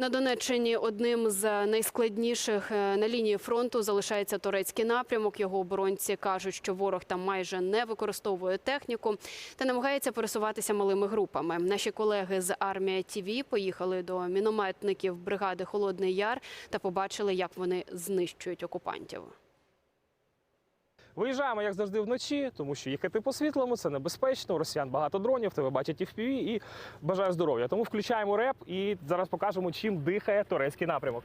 На Донеччині одним з найскладніших е, на лінії фронту залишається турецький напрямок. Його оборонці кажуть, що ворог там майже не використовує техніку та намагається пересуватися малими групами. Наші колеги з армія ТІВІ поїхали до мінометників бригади Холодний Яр та побачили, як вони знищують окупантів. Виїжджаємо, як завжди, вночі, тому що їхати по світлому це небезпечно. Росіян багато дронів, тебе бачать і в піві, і бажаю здоров'я. Тому включаємо реп і зараз покажемо, чим дихає турецький напрямок.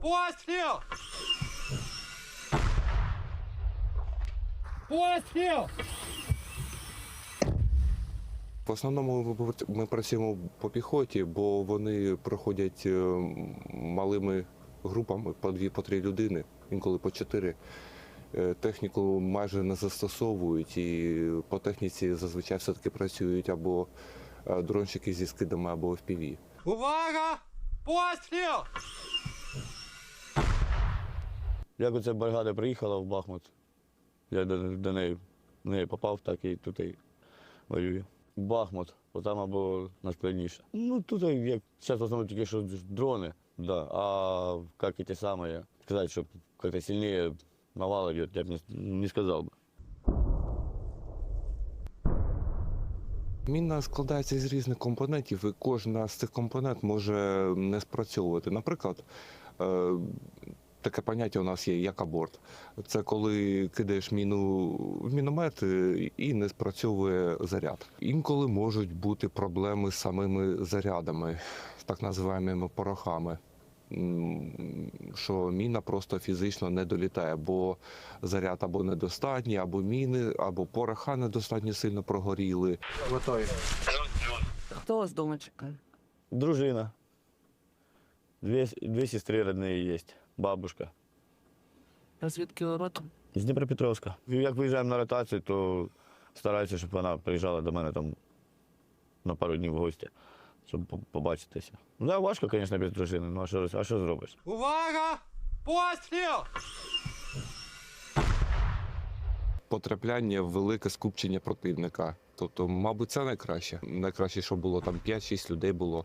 Постріл! Постріл! В основному ми працюємо по піхоті, бо вони проходять е, малими групами по дві, по три людини, інколи по чотири. Е, Техніку майже не застосовують, і по техніці зазвичай все-таки працюють або е, дронщики зі скидами, або FPV. Увага! Постріл! Як оця бригада приїхала в Бахмут, я до, до неї, в неї попав, так і тут і воюю. Бахмут, бо там або найскладніше. Ну тут як зараз в тільки що дрони, да. а як і ті самі, сказати, щоб як-то сильніше навалив, я б не, не сказав би. Міна складається з різних компонентів, і кожна з цих компонент може не спрацьовувати. Наприклад, е, таке поняття у нас є як аборт. Це коли кидаєш міну в міномет е, і не спрацьовує заряд. Інколи можуть бути проблеми з самими зарядами, з так називаємо порохами. Що міна просто фізично не долітає, бо заряд або недостатній, або міни, або пороха недостатньо сильно прогоріли. Хто вас дома чекає? Дружина. Дві, дві сестри родні є, бабушка. А звідки родом? З Дніпропетровська. Як виїжджаємо на ротацію, то стараюся, щоб вона приїжджала до мене там на пару днів в гості, щоб по- побачитися. Ну, да, важко, звісно, без дружини, ну а що, а що зробиш? Увага! Постріл! потрапляння в велике скупчення противника. Тобто, мабуть, це найкраще. Найкраще, що було там 5-6 людей було.